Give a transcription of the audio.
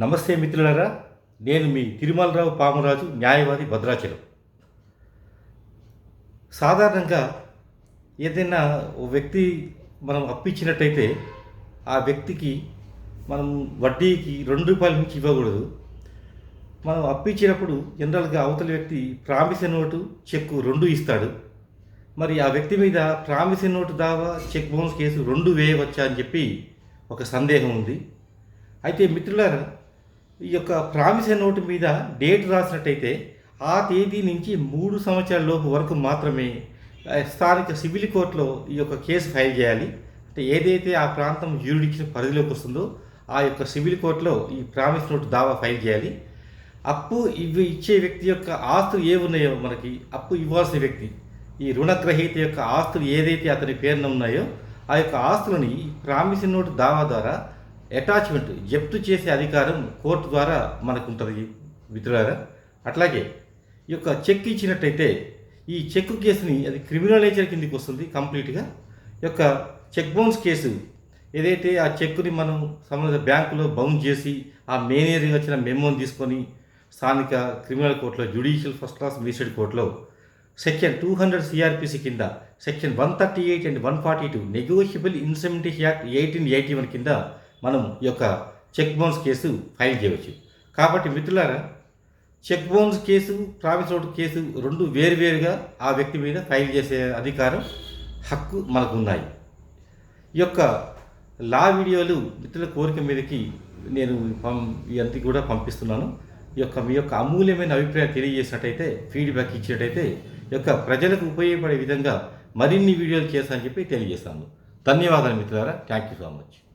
నమస్తే మిత్రులారా నేను మీ తిరుమలరావు పామరాజు న్యాయవాది భద్రాచలం. సాధారణంగా ఏదైనా ఓ వ్యక్తి మనం అప్పిచ్చినట్టయితే ఆ వ్యక్తికి మనం వడ్డీకి రెండు రూపాయల నుంచి ఇవ్వకూడదు. మనం అప్పిచ్చినప్పుడు జనరల్గా అవతల వ్యక్తి ప్రామిసరీ నోటు చెక్కు రెండు ఇస్తాడు. మరి ఆ వ్యక్తి మీద ప్రామిసరీ నోటు దావా చెక్ బౌన్స్ కేసు రెండు వేయవచ్చా అని చెప్పి ఒక సందేహం ఉంది. అయితే మిత్రులారా ఈ యొక్క ప్రామిసరీ నోటు మీద డేట్ రాసినట్టయితే ఆ తేదీ నుంచి మూడు సంవత్సరాల లోపు వరకు మాత్రమే స్థానిక సివిల్ కోర్టులో ఈ యొక్క కేసు ఫైల్ చేయాలి. అంటే ఏదైతే ఆ ప్రాంతం జ్యూరిడిక్షన్ పరిధిలోకి వస్తుందో ఆ యొక్క సివిల్ కోర్టులో ఈ ప్రామిస్ నోటు దావా ఫైల్ చేయాలి. అప్పు ఇవి ఇచ్చే వ్యక్తి యొక్క ఆస్తులు ఏ ఉన్నాయో మనకి అప్పు ఇవ్వాల్సిన వ్యక్తి ఈ రుణగ్రహీత యొక్క ఆస్తులు ఏదైతే అతని పేరున ఉన్నాయో ఆ యొక్క ఆస్తులని ఈ నోటు దావా ద్వారా అటాచ్మెంట్ జప్తు చేసే అధికారం కోర్టు ద్వారా మనకు ఉంటుంది మిత్రులారా. అట్లాగే ఈ యొక్క చెక్ ఇచ్చినట్టయితే ఈ చెక్ కేసుని అది క్రిమినల్ నేచర్ కిందకి వస్తుంది కంప్లీట్గా. ఈ యొక్క చెక్ బౌన్స్ కేసు ఏదైతే ఆ చెక్కుని మనం సంబంధిత బ్యాంకులో బౌన్స్ చేసి ఆ మేనేజర్ వచ్చిన మెమోని తీసుకొని స్థానిక క్రిమినల్ కోర్టులో జ్యుడిషియల్ ఫస్ట్ క్లాస్ మేజిస్ట్రేట్ కోర్టులో సెక్షన్ టూ హండ్రెడ్ సిఆర్పిసి కింద section one thirty eight and one forty two negotiable incentive act eighteen eighty one కింద మనం ఈ యొక్క చెక్ బౌన్స్ కేసు ఫైల్ చేయవచ్చు. కాబట్టి మిత్రులారా cheque bounce case promise road case రెండు వేరువేరుగా ఆ వ్యక్తి మీద ఫైల్ చేసే అధికారం హక్కు మనకు ఉన్నాయి ఈ యొక్క లా వీడియోలు మిత్రుల కోరిక మీదకి నేను పం ఇవన్నీ కూడా పంపిస్తున్నాను. ఈ యొక్క మీ యొక్క అమూల్యమైన అభిప్రాయం తెలియజేసినట్టయితే ఫీడ్బ్యాక్ ఇచ్చినట్టయితే ఈ యొక్క ప్రజలకు ఉపయోగపడే విధంగా మరిన్ని వీడియోలు చేస్తానని చెప్పి తెలియజేస్తాను. ధన్యవాదాలు మిత్రులారా. Thank you so much